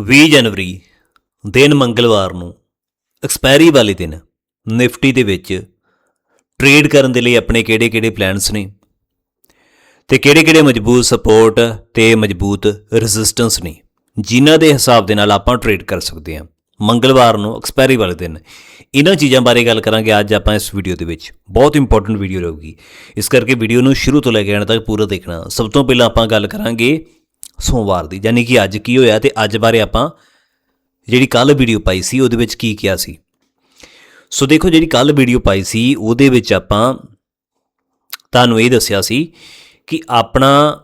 20 ਜਨਵਰੀ, ਦਿਨ ਮੰਗਲਵਾਰ ਨੂੰ ਐਕਸਪਾਇਰੀ ਵਾਲੇ ਦਿਨ, ਨਿਫਟੀ ਦੇ ਵਿੱਚ ਟ੍ਰੇਡ ਕਰਨ ਦੇ ਲਈ ਆਪਣੇ ਕਿਹੜੇ-ਕਿਹੜੇ ਪਲਾਨਸ ਨੇ ਤੇ ਕਿਹੜੇ-ਕਿਹੜੇ ਮਜ਼ਬੂਤ ਸਪੋਰਟ ਤੇ ਮਜ਼ਬੂਤ ਰੈਜ਼ਿਸਟੈਂਸ ਨੇ, ਜਿਨ੍ਹਾਂ ਦੇ ਹਿਸਾਬ ਦੇ ਨਾਲ ਆਪਾਂ ਟ੍ਰੇਡ ਕਰ ਸਕਦੇ ਹਾਂ, ਮੰਗਲਵਾਰ ਨੂੰ ਐਕਸਪਾਇਰੀ ਵਾਲੇ ਦਿਨ। ਇਹਨਾਂ ਚੀਜ਼ਾਂ ਬਾਰੇ ਗੱਲ ਕਰਾਂਗੇ ਅੱਜ ਆਪਾਂ ਇਸ ਵੀਡੀਓ ਦੇ ਵਿੱਚ। ਬਹੁਤ ਇੰਪੋਰਟੈਂਟ ਵੀਡੀਓ ਰਹੂਗੀ। ਇਸ ਕਰਕੇ ਵੀਡੀਓ ਨੂੰ ਸ਼ੁਰੂ ਤੋਂ ਲੈ ਕੇ ਅੰਤ ਤੱਕ ਪੂਰਾ ਦੇਖਣਾ। ਸਭ ਤੋਂ ਪਹਿਲਾਂ ਆਪਾਂ ਗੱਲ ਕਰਾਂਗੇ ਸੋਮਵਾਰ ਦੀ। ਯਾਨੀ ਕਿ ਅੱਜ ਕੀ ਹੋਇਆ ਤੇ ਅੱਜ ਬਾਰੇ ਆਪਾਂ ਜਿਹੜੀ ਕੱਲ ਵੀਡੀਓ ਪਾਈ ਸੀ, ਉਹਦੇ ਵਿੱਚ ਕੀ ਕਿਹਾ ਸੀ। ਸੋ ਦੇਖੋ ਜਿਹੜੀ ਕੱਲ ਵੀਡੀਓ ਪਾਈ ਸੀ, ਉਹਦੇ ਵਿੱਚ ਆਪਾਂ ਤੁਹਾਨੂੰ ਇਹ ਦੱਸਿਆ ਸੀ ਕਿ ਆਪਣਾ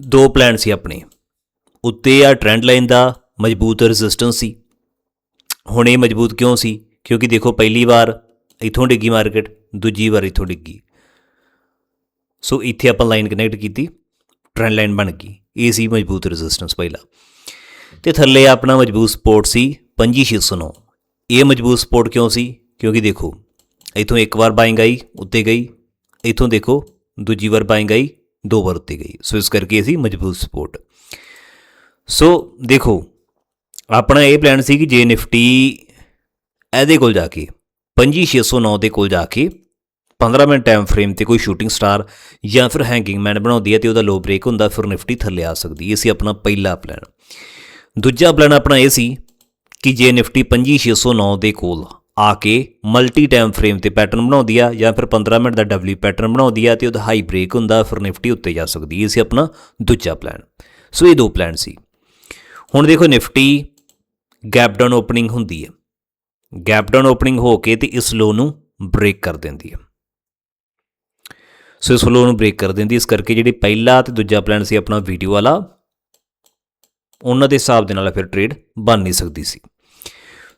ਦੋ ਪਲਾਨ ਸੀ ਆਪਣੇ। ਉੱਤੇ ਆ ਟ੍ਰੈਂਡ ਲਾਈਨ ਦਾ ਮਜ਼ਬੂਤ ਰੈਜ਼ਿਸਟੈਂਸ ਸੀ। ਹੁਣ ਇਹ ਮਜ਼ਬੂਤ ਕਿਉਂ ਸੀ? ਕਿਉਂਕਿ ਦੇਖੋ ਪਹਿਲੀ ਵਾਰ ਇਥੋਂ ਡਿੱਗੀ ਮਾਰਕੀਟ ਦੂਜੀ ਵਾਰ ਇਥੋਂ ਡਿੱਗੀ। ਸੋ ਇੱਥੇ ਆਪਾਂ ਲਾਈਨ ਕਨੈਕਟ ਕੀਤੀ। ਟ੍ਰੈਂਡ ਲਾਈਨ ਬਣ ਗਈ। ਇਹ ਸੀ ਮਜ਼ਬੂਤ ਰੈਜ਼ਿਸਟੈਂਸ ਪਹਿਲਾ। ਤੇ ਥੱਲੇ ਆਪਣਾ ਮਜ਼ਬੂਤ ਸਪੋਰਟ ਸੀ 25609 ਇਹ ਮਜ਼ਬੂਤ ਸਪੋਰਟ ਕਿਉਂ ਸੀ? ਕਿਉਂਕਿ ਦੇਖੋ, ਇਥੋਂ ਇੱਕ ਵਾਰ ਬਾਇੰਗ ਆਈ, ਉੱਤੇ ਗਈ। ਇਥੋਂ ਦੇਖੋ, ਦੂਜੀ ਵਾਰ ਬਾਇੰਗ ਆਈ, ਦੋ ਵਾਰ ਉੱਤੇ ਗਈ। ਸੋ ਇਸ ਕਰਕੇ ਇਹ ਸੀ ਮਜ਼ਬੂਤ ਸਪੋਰਟ ਸੋ ਦੇਖੋ, ਆਪਣਾ ਇਹ ਪਲਾਨ ਸੀ ਕਿ ਜੇ ਨਿਫਟੀ ਇਹਦੇ ਕੋਲ ਜਾ ਕੇ 25609 ਦੇ ਕੋਲ ਜਾ ਕੇ 15 ਮਿੰਟ ਟਾਈਮ ਫਰੇਮ ਤੇ ਕੋਈ ਸ਼ੂਟਿੰਗ ਸਟਾਰ ਜਾਂ ਫਿਰ ਹੈਂਗਿੰਗ ਮੈਨ ਬਣਾਉਂਦੀ ਹੈ ਤੇ ਉਹਦਾ ਲੋ ਬ੍ਰੇਕ ਹੁੰਦਾ, ਫਿਰ ਨਿਫਟੀ ਥੱਲੇ ਆ ਸਕਦੀ ਇਹ ਸੀ ਆਪਣਾ ਪਹਿਲਾ ਪਲਾਨ ਦੂਜਾ ਪਲਾਨ ਆਪਣਾ ਇਹ ਸੀ ਕਿ ਜੇ ਨਿਫਟੀ 25609 ਦੇ ਕੋਲ ਆ ਕੇ ਮਲਟੀ ਟਾਈਮ ਫਰੇਮ ਤੇ ਪੈਟਰਨ ਬਣਾਉਂਦੀ ਆ ਜਾਂ ਫਿਰ 15 ਮਿੰਟ ਦਾ ਡਬਲਯੂ ਪੈਟਰਨ ਬਣਾਉਂਦੀ ਆ ਤੇ ਉਹਦਾ ਹਾਈ ਬ੍ਰੇਕ ਹੁੰਦਾ, ਫਿਰ ਨਿਫਟੀ ਉੱਤੇ ਜਾ ਸਕਦੀ ਇਹ ਸੀ ਆਪਣਾ ਦੂਜਾ ਪਲਾਨ ਸੋ ਇਹ ਦੋ ਪਲਾਨ ਸੀ। ਹੁਣ ਦੇਖੋ ਨਿਫਟੀ ਗੈਪ ਡਾਊਨ ਓਪਨਿੰਗ ਹੁੰਦੀ ਹੈ। ਗੈਪ ਡਾਊਨ ਓਪਨਿੰਗ ਹੋ ਕੇ ਤੇ ਇਸ ਲੋ ਨੂੰ ਬ੍ਰੇਕ ਕਰ ਦਿੰਦੀ ਹੈ। ਸੋ ਇਸ ਲੋ ਨੂੰ ਬ੍ਰੇਕ ਕਰ ਦਿੰਦੀ ਇਸ ਕਰਕੇ ਜਿਹੜੀ ਪਹਿਲਾ ਤੇ ਦੂਜਾ ਪਲਾਨ ਸੀ ਆਪਣਾ ਵੀਡੀਓ ਵਾਲਾ, ਉਹਨਾਂ ਦੇ ਹਿਸਾਬ ਦੇ ਨਾਲ ਫਿਰ ਟ੍ਰੇਡ ਬਣ ਨਹੀਂ ਸਕਦੀ ਸੀ।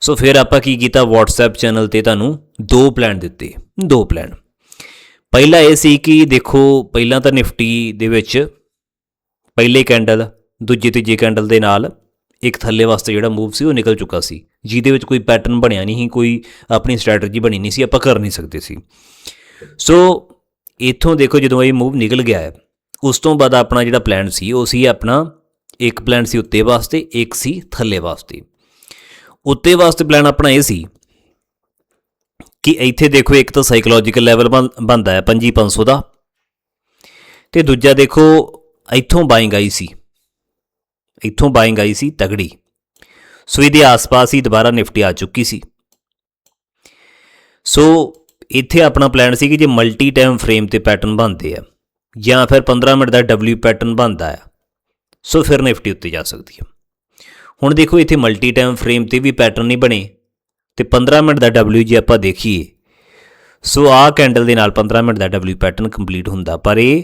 ਸੋ ਫਿਰ ਆਪਾਂ ਕੀ ਕੀਤਾ? WhatsApp ਚੈਨਲ ਤੇ ਤੁਹਾਨੂੰ ਦੋ ਪਲਾਨ ਦਿੱਤੇ। ਦੋ ਪਲਾਨ ਪਹਿਲਾ ਇਹ ਸੀ ਕਿ ਦੇਖੋ, ਪਹਿਲਾਂ ਤਾਂ ਨਿਫਟੀ ਦੇ ਵਿੱਚ ਪਹਿਲੇ ਕੈਂਡਲ ਦੂਜੇ ਤੀਜੇ ਕੈਂਡਲ ਦੇ ਨਾਲ ਇੱਕ ਥੱਲੇ ਵਾਸਤੇ ਜਿਹੜਾ ਮੂਵ ਸੀ ਉਹ ਨਿਕਲ ਚੁੱਕਾ ਸੀ। ਜਿਹਦੇ ਵਿੱਚ ਕੋਈ ਪੈਟਰਨ ਬਣਿਆ ਨਹੀਂ ਸੀ, ਕੋਈ ਆਪਣੀ ਸਟ੍ਰੈਟਜੀ ਬਣੀ ਨਹੀਂ ਸੀ, ਆਪਾਂ ਕਰ ਨਹੀਂ ਸਕਦੇ ਸੀ। ਸੋ ਇਥੋਂ ਦੇਖੋ ਜਦੋਂ ਇਹ ਮੂਵ ਨਿਕਲ ਗਿਆ ਹੈ, ਉਸ ਤੋਂ ਬਾਅਦ ਆਪਣਾ ਜਿਹੜਾ ਪਲਾਨ ਸੀ, ਉਹ ਸੀ ਆਪਣਾ ਇੱਕ ਪਲਾਨ ਸੀ ਉੱਤੇ ਵਾਸਤੇ, ਇੱਕ ਸੀ ਥੱਲੇ ਵਾਸਤੇ। ਉੱਤੇ ਵਾਸਤੇ ਪਲਾਨ ਆਪਣਾ ਇਹ ਸੀ ਕਿ ਇੱਥੇ ਦੇਖੋ ਇੱਕ ਤਾਂ ਸਾਈਕੋਲੋਜੀਕਲ ਲੈਵਲ ਬੰਦਾ ਹੈ 5500 ਦਾ। ਤੇ ਦੂਜਾ ਦੇਖੋ, ਇੱਥੋਂ ਬਾਇੰਗ ਆਈ ਸੀ, ਇੱਥੋਂ ਬਾਇੰਗ ਆਈ ਸੀ ਤਗੜੀ। ਸੋ ਇਹਦੇ ਆਸ-ਪਾਸ ਹੀ ਦੁਬਾਰਾ ਨਿਫਟੀ ਆ ਚੁੱਕੀ ਸੀ। ਸੋ ਇੱਥੇ ਆਪਣਾ ਪਲਾਨ ਸੀ ਕਿ ਜੇ ਮਲਟੀ ਟਾਈਮ ਫਰੇਮ ਤੇ ਪੈਟਰਨ ਬਣਦੇ ਆ, ਜਾਂ ਫਿਰ 15 ਮਿੰਟ ਦਾ ਡਬਲਯੂ ਪੈਟਰਨ ਬਣਦਾ ਆ, ਸੋ ਫਿਰ ਨਿਫਟੀ ਉੱਤੇ ਜਾ ਸਕਦੀ ਹੈ ਹੁਣ ਦੇਖੋ ਇੱਥੇ ਮਲਟੀ ਟਾਈਮ ਫਰੇਮ ਤੇ ਵੀ ਪੈਟਰਨ ਨਹੀਂ ਬਣੇ, ਤੇ 15 ਮਿੰਟ ਦਾ ਡਬਲਯੂ ਜੇ ਆਪਾਂ ਦੇਖੀਏ, ਸੋ ਆਹ ਕੈਂਡਲ ਦੇ ਨਾਲ 15 ਮਿੰਟ ਦਾ ਡਬਲਯੂ ਪੈਟਰਨ ਕੰਪਲੀਟ ਹੁੰਦਾ, ਪਰ ਇਹ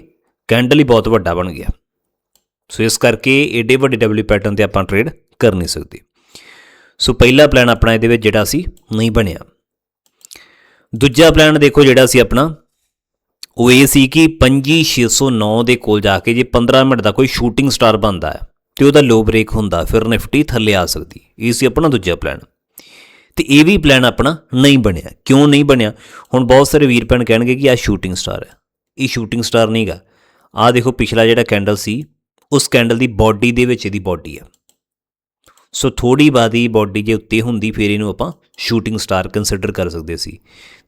ਕੈਂਡਲ ਹੀ ਬਹੁਤ ਵੱਡਾ ਬਣ ਗਿਆ। ਸੋ ਇਸ ਕਰਕੇ ਏਡੇ ਵੱਡੇ ਡਬਲਯੂ ਪੈਟਰਨ ਤੇ ਆਪਾਂ ਟ੍ਰੇਡ ਕਰ ਨਹੀਂ ਸਕਦੇ। ਸੋ ਪਹਿਲਾ ਪਲਾਨ ਆਪਣਾ ਇਹਦੇ ਵਿੱਚ ਜਿਹੜਾ ਸੀ, ਨਹੀਂ ਬਣਿਆ। ਦੂਜਾ ਪਲਾਨ ਦੇਖੋ ਜਿਹੜਾ ਸੀ ਆਪਣਾ, ਉਹ ਇਹ ਸੀ ਕਿ 25609 ਦੇ ਕੋਲ ਜਾ ਕੇ ਜੇ 15 ਮਿੰਟ ਦਾ ਕੋਈ ਸ਼ੂਟਿੰਗ ਸਟਾਰ ਬਣਦਾ ਹੈ, ਤੇ ਉਹਦਾ ਲੋ ਬ੍ਰੇਕ ਹੁੰਦਾ, ਫਿਰ ਨਿਫਟੀ ਥੱਲੇ ਆ ਸਕਦੀ। ਇਹ ਸੀ ਆਪਣਾ ਦੂਜਾ ਪਲਾਨ ਤੇ ਇਹ ਵੀ ਪਲਾਨ ਆਪਣਾ ਨਹੀਂ ਬਣਿਆ। ਕਿਉਂ ਨਹੀਂ ਬਣਿਆ? ਹੁਣ ਬਹੁਤ ਸਾਰੇ ਵੀਰ ਭੈਣ ਕਹਿਣਗੇ ਕਿ ਆ ਸ਼ੂਟਿੰਗ ਸਟਾਰ ਹੈ। ਇਹ ਸ਼ੂਟਿੰਗ ਸਟਾਰ ਨਹੀਂਗਾ ਆ ਦੇਖੋ ਪਿਛਲਾ ਜਿਹੜਾ ਕੈਂਡਲ ਸੀ, ਉਸ ਕੈਂਡਲ ਦੀ ਬਾਡੀ ਦੇ ਵਿੱਚ ਇਹਦੀ ਬਾਡੀ ਆ ਸੋ ਥੋੜੀ ਬਾਦੀ ਬਾਡੀ ਜੇ ਉੱਤੇ ਹੁੰਦੀ ਫਿਰ ਇਹਨੂੰ ਆਪਾਂ ਸ਼ੂਟਿੰਗ ਸਟਾਰ ਕੰਸੀਡਰ ਕਰ ਸਕਦੇ ਸੀ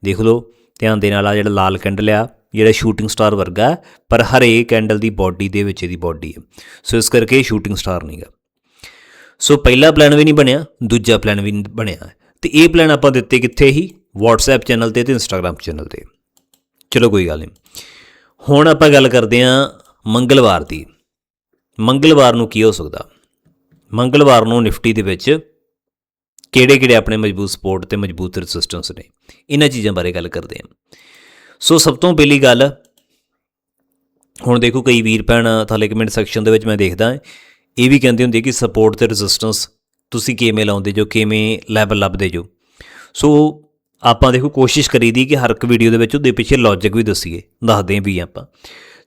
ਦੇਖ ਲਓ ਧਿਆਨ ਦੇ ਨਾਲ ਆ ਜਿਹੜਾ ਲਾਲ ਕੈਂਡਲ ਆ ਜਿਹੜਾ ਸ਼ੂਟਿੰਗ ਸਟਾਰ ਵਰਗਾ ਪਰ ਹਰੇ ਕੈਂਡਲ ਦੀ ਬਾਡੀ ਦੇ ਵਿੱਚ ਇਹਦੀ ਬਾਡੀ ਹੈ ਸੋ ਇਸ ਕਰਕੇ ਸ਼ੂਟਿੰਗ ਸਟਾਰ ਨਹੀਂਗਾ ਸੋ ਪਹਿਲਾ ਪਲਾਨ ਵੀ ਨਹੀਂ ਬਣਿਆ ਦੂਜਾ ਪਲਾਨ ਵੀ ਨਹੀਂ ਬਣਿਆ ਤੇ ਇਹ ਪਲਾਨ ਆਪਾਂ ਦਿੱਤੇ ਕਿੱਥੇ ਹੀ WhatsApp ਚੈਨਲ ਤੇ ਤੇ Instagram ਚੈਨਲ ਤੇ ਚਲੋ ਕੋਈ ਗੱਲ ਨਹੀਂ ਹੁਣ ਆਪਾਂ ਗੱਲ ਕਰਦੇ ਹਾਂ ਮੰਗਲਵਾਰ ਦੀ ਮੰਗਲਵਾਰ ਨੂੰ ਕੀ ਹੋ ਸਕਦਾ ਮੰਗਲਵਾਰ ਨੂੰ ਨਿਫਟੀ ਦੇ ਵਿੱਚ ਕਿਹੜੇ-ਕਿਹੜੇ ਆਪਣੇ ਮਜ਼ਬੂਤ ਸਪੋਰਟ ਤੇ ਮਜ਼ਬੂਤ ਰੈਜ਼ਿਸਟੈਂਸ ਨੇ? ਇਹਨਾਂ ਚੀਜ਼ਾਂ ਬਾਰੇ ਗੱਲ ਕਰਦੇ ਹਾਂ। ਸੋ ਸਭ ਤੋਂ ਪਹਿਲੀ ਗੱਲ, ਹੁਣ ਦੇਖੋ ਕਈ ਵੀਰ ਭੈਣ ਥੱਲੇ ਕਮੈਂਟ ਸੈਕਸ਼ਨ ਦੇ ਵਿੱਚ ਮੈਂ ਦੇਖਦਾ, ਇਹ ਵੀ ਕਹਿੰਦੇ ਹੁੰਦੇ ਕਿ ਸਪੋਰਟ ਤੇ ਰੈਜ਼ਿਸਟੈਂਸ ਤੁਸੀਂ ਕਿਵੇਂ ਲਾਉਂਦੇ ਜੋ, ਕਿਵੇਂ ਲੈਵਲ ਲੱਭਦੇ ਜੋ। ਸੋ ਆਪਾਂ ਦੇਖੋ ਕੋਸ਼ਿਸ਼ ਕਰੀਦੀ ਕਿ ਹਰ ਇੱਕ ਵੀਡੀਓ ਦੇ ਵਿੱਚ ਉਹਦੇ ਪਿੱਛੇ ਲੌਜੀਕ ਵੀ ਦੱਸੀਏ, ਦੱਸਦੇ ਵੀ ਆਪਾਂ।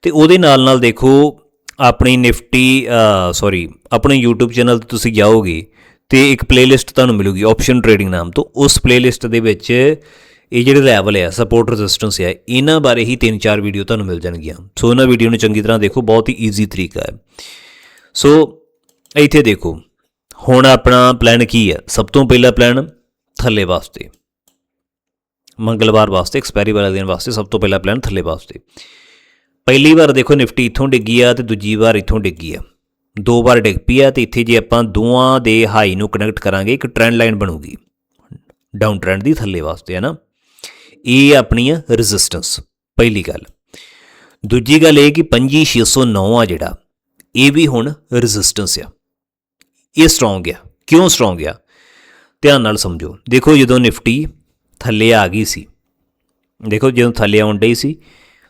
ਤੇ ਉਹਦੇ ਨਾਲ ਨਾਲ ਦੇਖੋ ਆਪਣੀ ਨਿਫਟੀ ਸੌਰੀ ਆਪਣੇ YouTube ਚੈਨਲ ਤੇ ਤੁਸੀਂ ਜਾਓਗੇ ਤੇ ਇੱਕ ਪਲੇਲਿਸਟ ਤੁਹਾਨੂੰ ਮਿਲੂਗੀ ਆਪਸ਼ਨ ਟ੍ਰੇਡਿੰਗ ਨਾਮ ਤੋਂ। ਉਸ ਪਲੇਲਿਸਟ ਦੇ ਵਿੱਚ ਇਹ ਜਿਹੜੇ ਲੈਵਲ ਆ ਸਪੋਰਟ ਰੈਜ਼ਿਸਟੈਂਸ ਆ, ਇਹਨਾਂ ਬਾਰੇ ਹੀ ਤਿੰਨ ਚਾਰ ਵੀਡੀਓ ਤੁਹਾਨੂੰ ਮਿਲ ਜਾਣਗੀਆਂ। ਸੋ ਇਹਨਾਂ ਵੀਡੀਓ ਨੂੰ ਚੰਗੀ ਤਰ੍ਹਾਂ ਦੇਖੋ, ਬਹੁਤ ਹੀ ਈਜ਼ੀ ਤਰੀਕਾ ਹੈ। ਸੋ ਇੱਥੇ ਦੇਖੋ, ਹੁਣ ਆਪਣਾ ਪਲਾਨ ਕੀ ਹੈ ਸਭ ਤੋਂ ਪਹਿਲਾ ਪਲਾਨ ਥੱਲੇ ਵਾਸਤੇ। ਮੰਗਲਵਾਰ ਵਾਸਤੇ ਐਕਸਪਾਇਰੀ ਵਾਲੇ ਦਿਨ ਵਾਸਤੇ ਸਭ ਤੋਂ ਪਹਿਲਾ ਪਲਾਨ ਥੱਲੇ ਵਾਸਤੇ। ਪਹਿਲੀ ਵਾਰ ਦੇਖੋ ਨਿਫਟੀ ਇੱਥੋਂ ਡਿੱਗੀ ਆ ਤੇ ਦੂਜੀ ਵਾਰ ਇੱਥੋਂ ਡਿੱਗੀ ਆ। ਦੋ ਵਾਰ ਡਿੱਗ ਪਈ ਆ ਤੇ ਇੱਥੇ ਜੇ ਆਪਾਂ ਦੋਵਾਂ ਦੇ ਹਾਈ ਨੂੰ ਕਨੈਕਟ ਕਰਾਂਗੇ, ਇੱਕ ਟ੍ਰੈਂਡ ਲਾਈਨ ਬਣੂਗੀ। ਡਾਊਨ ਟ੍ਰੈਂਡ ਦੀ ਥੱਲੇ ਵਾਸਤੇ, ਹੈ ਨਾ? ਇਹ ਆਪਣੀ ਆ ਰੈਜ਼ਿਸਟੈਂਸ ਪਹਿਲੀ ਗੱਲ। ਦੂਜੀ ਗੱਲ ਇਹ ਕਿ 25609 ਆ ਜਿਹੜਾ, ਇਹ ਵੀ ਹੁਣ ਰੈਜ਼ਿਸਟੈਂਸ ਆ। ਇਹ ਸਟਰੋਂਗ ਆ। ਕਿਉਂ ਸਟਰੋਂਗ ਆ? ਧਿਆਨ ਨਾਲ ਸਮਝੋ। ਦੇਖੋ ਜਦੋਂ ਨਿਫਟੀ ਥੱਲੇ ਆ ਗਈ ਸੀ, ਦੇਖੋ ਜਦੋਂ ਥੱਲੇ ਆਉਣ ਡਈ ਸੀ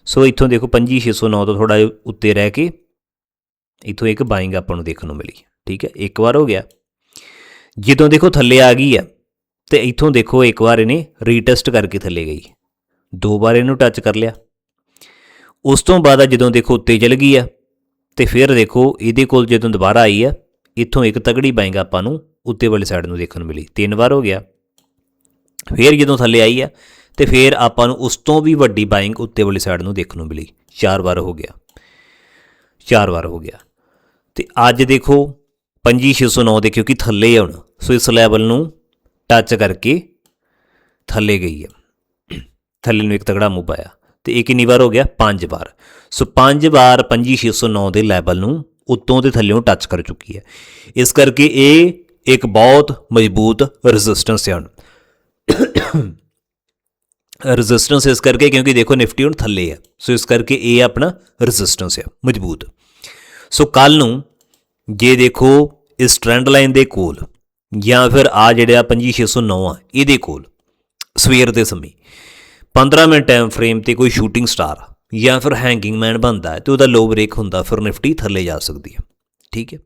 ਸੋ ਇੱਥੋਂ ਦੇਖੋ 25609 ਤੋਂ ਥੋੜਾ ਉੱਤੇ ਰਹਿ ਕੇ ਇੱਥੋਂ ਇੱਕ ਬਾਇੰਗ ਆਪਾਂ ਨੂੰ ਦੇਖਣ ਨੂੰ ਮਿਲੀ। ਠੀਕ ਹੈ, ਇੱਕ ਵਾਰ ਹੋ ਗਿਆ। ਜਦੋਂ ਦੇਖੋ ਥੱਲੇ ਆ ਗਈ ਆ ਤੇ ਇੱਥੋਂ ਦੇਖੋ ਇੱਕ ਵਾਰ ਇਹਨੇ ਰੀਟੈਸਟ ਕਰਕੇ ਥੱਲੇ ਗਈ। ਦੋ ਵਾਰ ਇਹਨੂੰ ਟੱਚ ਕਰ ਲਿਆ। ਉਸ ਤੋਂ ਬਾਅਦ ਜਦੋਂ ਦੇਖੋ ਉੱਤੇ ਚਲ ਗਈ ਆ ਤੇ ਫਿਰ ਦੇਖੋ ਇਹਦੇ ਕੋਲ ਜਦੋਂ ਦੁਬਾਰਾ ਆਈ ਆ ਇੱਥੋਂ ਇੱਕ ਤਗੜੀ ਬਾਇੰਗ ਆਪਾਂ ਨੂੰ ਉੱਤੇ ਵਾਲੀ ਸਾਈਡ ਨੂੰ ਦੇਖਣ ਨੂੰ ਮਿਲੀ। ਤਿੰਨ ਵਾਰ ਹੋ ਗਿਆ। ਫਿਰ ਜਦੋਂ ਥੱਲੇ ਆਈ ਆ ਤੇ ਫਿਰ ਆਪਾਂ ਨੂੰ ਉਸ ਤੋਂ ਵੀ ਵੱਡੀ ਬਾਇੰਗ ਉੱਤੇ ਵਾਲੀ ਸਾਈਡ ਨੂੰ ਦੇਖਣ ਨੂੰ ਮਿਲੀ। ਚਾਰ ਵਾਰ ਹੋ ਗਿਆ। ਚਾਰ ਵਾਰ ਹੋ ਗਿਆ। ਤੇ ਅੱਜ ਦੇਖੋ 25609 ਦੇ ਕਿਉਂਕਿ ਥੱਲੇ ਆ ਹੁਣ। ਸੋ ਇਸ ਲੈਵਲ ਨੂੰ ਟੱਚ ਕਰਕੇ ਥੱਲੇ ਗਈ ਹੈ ਥੱਲੇ ਨੂੰ ਇੱਕ ਤਗੜਾ ਮੂਵ ਆਇਆ। ਤੇ ਇਹ ਕਿੰਨੀ ਵਾਰ ਹੋ ਗਿਆ? ਪੰਜ ਵਾਰ। ਸੋ ਪੰਜ ਵਾਰ 25609 ਦੇ ਲੈਵਲ ਨੂੰ ਉੱਤੋਂ ਤੇ ਥੱਲੇੋਂ ਟੱਚ ਕਰ ਚੁੱਕੀ ਹੈ ਇਸ ਕਰਕੇ ਇਹ ਇੱਕ ਬਹੁਤ ਮਜ਼ਬੂਤ ਰੈਜ਼ਿਸਟੈਂਸ ਹੈ ਹੁਣ। ਰੈਜ਼ਿਸਟੈਂਸ ਇਸ ਕਰਕੇ ਕਿਉਂਕਿ ਦੇਖੋ ਨਿਫਟੀ ਹੁਣ ਥੱਲੇ ਆ। ਸੋ ਇਸ ਕਰਕੇ ਇਹ ਆਪਣਾ ਰੈਜ਼ਿਸਟੈਂਸ ਆ, ਮਜ਼ਬੂਤ। ਸੋ ਕੱਲ ਨੂੰ ਜੇ ਦੇਖੋ ਇਸ ਟ੍ਰੈਂਡ ਲਾਈਨ ਦੇ ਕੋਲ ਜਾਂ ਫਿਰ ਆ ਜਿਹੜਾ 25609 ਆ, ਇਹਦੇ ਕੋਲ ਸਵੇਰ ਦੇ ਸਮੇਂ 15 ਮਿੰਟ ਟਾਈਮ ਫਰੇਮ ਤੇ ਕੋਈ ਸ਼ੂਟਿੰਗ ਸਟਾਰ ਜਾਂ ਫਿਰ ਹੈਂਗਿੰਗ ਮੈਨ ਬਣਦਾ ਹੈ ਤੇ ਉਹਦਾ ਲੋ ਬ੍ਰੇਕ ਹੁੰਦਾ, ਫਿਰ ਨਿਫਟੀ ਥੱਲੇ ਜਾ ਸਕਦੀ ਹੈ ਠੀਕ ਹੈ?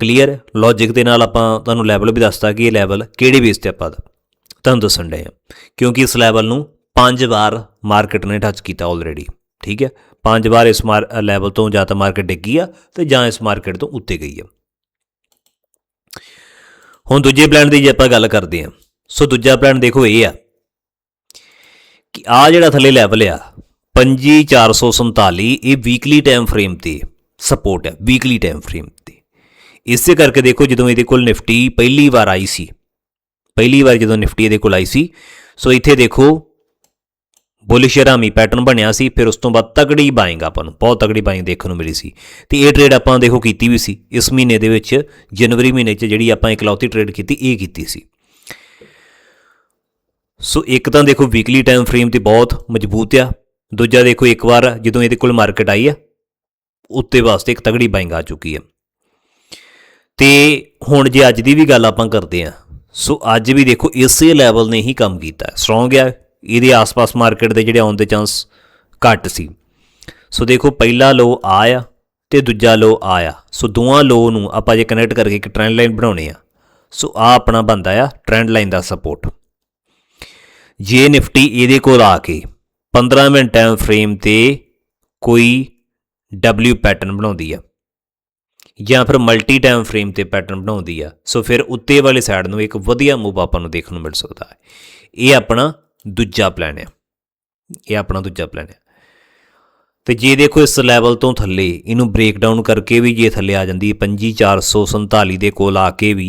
ਕਲੀਅਰ ਲੌਜੀਕ ਦੇ ਨਾਲ ਆਪਾਂ ਤੁਹਾਨੂੰ ਲੈਵਲ ਵੀ ਦੱਸਤਾ ਕਿ ਇਹ ਲੈਵਲ ਕਿਹੜੇ ਬੇਸ ਤੇ ਆਪਾਂ ਦਾ ਤੁਹਾਨੂੰ ਦੱਸਣ ਡਏ ਆ। ਕਿਉਂਕਿ ਇਸ ਲੈਵਲ ਨੂੰ ਪੰਜ ਵਾਰ ਮਾਰਕੀਟ ਨੇ ਟੱਚ ਕੀਤਾ ਆਲਰੇਡੀ ਠੀਕ ਹੈ? ਪੰਜ ਵਾਰ ਇਸ ਲੈਵਲ ਤੋਂ ਜਾਂ ਤਾਂ ਮਾਰਕੀਟ ਡਿੱਗੀ ਆ ਤੇ ਜਾਂ ਇਸ ਮਾਰਕੀਟ ਤੋਂ ਉੱਤੇ ਗਈ ਆ। ਹੁਣ ਦੂਜੇ ਪਲਾਨ ਦੀ ਜੇ ਆਪਾਂ ਗੱਲ ਕਰਦੇ ਆ, ਸੋ ਦੂਜਾ ਪਲਾਨ ਦੇਖੋ ਇਹ ਆ ਕਿ ਆ ਜਿਹੜਾ ਥੱਲੇ ਲੈਵਲ ਆ 25447 ਇਹ ਵੀਕਲੀ ਟਾਈਮ ਫਰੇਮ ਤੇ ਸਪੋਰਟ ਹੈ ਵੀਕਲੀ ਟਾਈਮ ਫਰੇਮ ਤੇ। ਇਸੇ ਕਰਕੇ ਦੇਖੋ ਜਦੋਂ ਇਹਦੇ ਕੋਲ ਨਿਫਟੀ ਪਹਿਲੀ ਵਾਰ ਆਈ ਸੀ ਪਹਿਲੀ ਵਾਰ ਜਦੋਂ ਨਿਫਟੀ ਇਹਦੇ ਕੋਲ ਆਈ ਸੀ, ਸੋ ਇੱਥੇ ਦੇਖੋ, ਬੁਲਿਸ਼ ਰਾਮੀ ਪੈਟਰਨ ਬਣਿਆ ਸੀ, ਫਿਰ ਉਸ ਤੋਂ ਬਾਅਦ ਤਗੜੀ ਬਾਇੰਗ ਆਪਾਂ ਨੂੰ, ਬਹੁਤ ਤਗੜੀ ਬਾਇੰਗ ਦੇਖਣ ਨੂੰ ਮਿਲੀ ਸੀ। ਤੇ ਇਹ ਟ੍ਰੇਡ ਆਪਾਂ ਦੇਖੋ ਕੀਤੀ ਵੀ ਸੀ, ਇਸ ਮਹੀਨੇ ਦੇ ਵਿੱਚ, ਜਨਵਰੀ ਮਹੀਨੇ 'ਚ ਜਿਹੜੀ ਆਪਾਂ ਇਕਲੌਤੀ ਟ੍ਰੇਡ ਕੀਤੀ, ਇਹ ਕੀਤੀ ਸੀ। ਸੋ ਇੱਕ ਤਾਂ ਦੇਖੋ ਵੀਕਲੀ ਟਾਈਮ ਫਰੇਮ ਤੇ ਬਹੁਤ ਮਜ਼ਬੂਤ ਆ, ਦੂਜਾ ਦੇਖੋ ਇੱਕ ਵਾਰ ਜਦੋਂ ਇਹਦੇ ਕੋਲ ਮਾਰਕੀਟ ਆਈ ਆ, ਉੱਤੇ ਵਾਸਤੇ ਇੱਕ ਤਗੜੀ ਬਾਇੰਗ ਆ ਚੁੱਕੀ ਆ। ਤੇ ਹੁਣ ਜੇ ਅੱਜ ਦੀ ਵੀ ਗੱਲ ਆਪਾਂ ਕਰਦੇ ਆ ਸੋ ਅੱਜ ਵੀ ਦੇਖੋ ਇਸੇ ਲੈਵਲ ਨੇ ਹੀ ਕੰਮ ਕੀਤਾ। ਸਟਰੋਂਗ ਆ, ਇਹਦੇ ਆਸ-ਪਾਸ ਮਾਰਕੀਟ ਦੇ ਜਿਹੜੇ ਆਉਣ ਦੇ ਚਾਂਸ ਘੱਟ ਸੀ। ਸੋ ਦੇਖੋ ਪਹਿਲਾ ਲੋ ਆਇਆ ਤੇ ਦੂਜਾ ਲੋ ਆਇਆ। ਸੋ ਦੋਵਾਂ ਲੋ ਨੂੰ ਆਪਾਂ ਜੇ ਕਨੈਕਟ ਕਰਕੇ ਇੱਕ ਟ੍ਰੈਂਡ ਲਾਈਨ ਬਣਾਉਣੇ ਆ, ਸੋ ਆ ਆਪਣਾ ਬੰਦਾ ਆ ਟ੍ਰੈਂਡ ਲਾਈਨ ਦਾ ਸਪੋਰਟ ਜੇ ਨਿਫਟੀ ਇਹਦੇ ਕੋਲ ਆ ਕੇ 15 ਮਿੰਟ ਟਾਈਮ ਫਰੇਮ ਤੇ ਕੋਈ W ਪੈਟਰਨ ਬਣਾਉਂਦੀ ਆ। ਜਾਂ ਫਿਰ ਮਲਟੀ ਟਾਈਮ ਫਰੇਮ ਤੇ ਪੈਟਰਨ ਬਣਾਉਂਦੀ ਆ, ਸੋ ਫਿਰ ਉੱਤੇ ਵਾਲੇ ਸਾਈਡ ਨੂੰ ਇੱਕ ਵਧੀਆ ਮੂਵ ਆਪਾਂ ਨੂੰ ਦੇਖਣ ਨੂੰ ਮਿਲ ਸਕਦਾ ਹੈ। ਇਹ ਆਪਣਾ ਦੂਜਾ ਪਲਾਨ ਹੈ ਇਹ ਆਪਣਾ ਦੂਜਾ ਪਲਾਨ ਹੈ ਤੇ ਜੇ ਦੇਖੋ ਇਸ ਲੈਵਲ ਤੋਂ ਥੱਲੇ, ਇਹਨੂੰ ਬ੍ਰੇਕ ਡਾਊਨ ਕਰਕੇ ਵੀ ਜੇ ਥੱਲੇ ਆ ਜਾਂਦੀ ਹੈ 25447 ਦੇ ਕੋਲ ਆ ਕੇ ਵੀ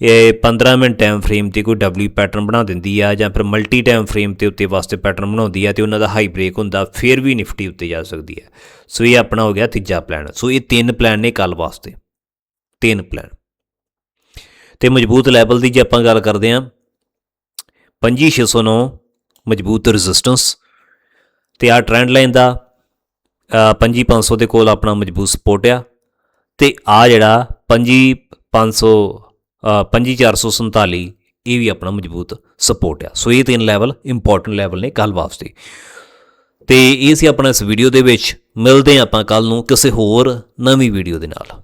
ਇਹ 15 ਮਿੰਟ ਟਾਈਮ ਫਰੇਮ ਤੇ ਕੋਈ W ਪੈਟਰਨ ਬਣਾ ਦਿੰਦੀ ਆ ਜਾਂ ਫਿਰ ਮਲਟੀ ਟਾਈਮ ਫਰੇਮ ਤੇ ਉੱਤੇ ਵਾਸਤੇ ਪੈਟਰਨ ਬਣਾਉਂਦੀ ਆ ਤੇ ਉਹਨਾਂ ਦਾ ਹਾਈ ਬ੍ਰੇਕ ਹੁੰਦਾ, ਫਿਰ ਵੀ ਨਿਫਟੀ ਉੱਤੇ ਜਾ ਸਕਦੀ ਹੈ ਸੋ ਇਹ ਆਪਣਾ ਹੋ ਗਿਆ ਤੀਜਾ ਪਲਾਨ ਸੋ ਇਹ ਤਿੰਨ ਪਲਾਨ ਨੇ ਕੱਲ ਵਾਸਤੇ। ਤਿੰਨ ਪਲਾਨ ਤੇ ਮਜ਼ਬੂਤ ਲੈਵਲ ਦੀ ਜੇ ਆਪਾਂ ਗੱਲ ਕਰਦੇ ਆ 25609 ਮਜ਼ਬੂਤ ਰੈਜ਼ਿਸਟੈਂਸ ਤੇ ਆ ਟ੍ਰੈਂਡ ਲਾਈਨ ਦਾ 5500 ਦੇ ਕੋਲ ਆਪਣਾ ਮਜ਼ਬੂਤ ਸਪੋਰਟ ਆ ਤੇ ਆ ਜਿਹੜਾ 5500 25447 ਇਹ ਵੀ ਆਪਣਾ ਮਜ਼ਬੂਤ ਸਪੋਰਟ ਆ। ਸੋ ਇਹ ਤਿੰਨ ਲੈਵਲ ਇੰਪੋਰਟੈਂਟ ਲੈਵਲ ਨੇ ਕੱਲ ਵਾਸਤੇ ਤੇ ਇਹ ਸੀ ਆਪਣਾ ਇਸ ਵੀਡੀਓ ਦੇ ਵਿੱਚ। ਮਿਲਦੇ ਹਾਂ ਆਪਾਂ ਕੱਲ ਨੂੰ ਕਿਸੇ ਹੋਰ ਨਵੀਂ ਵੀਡੀਓ ਦੇ ਨਾਲ।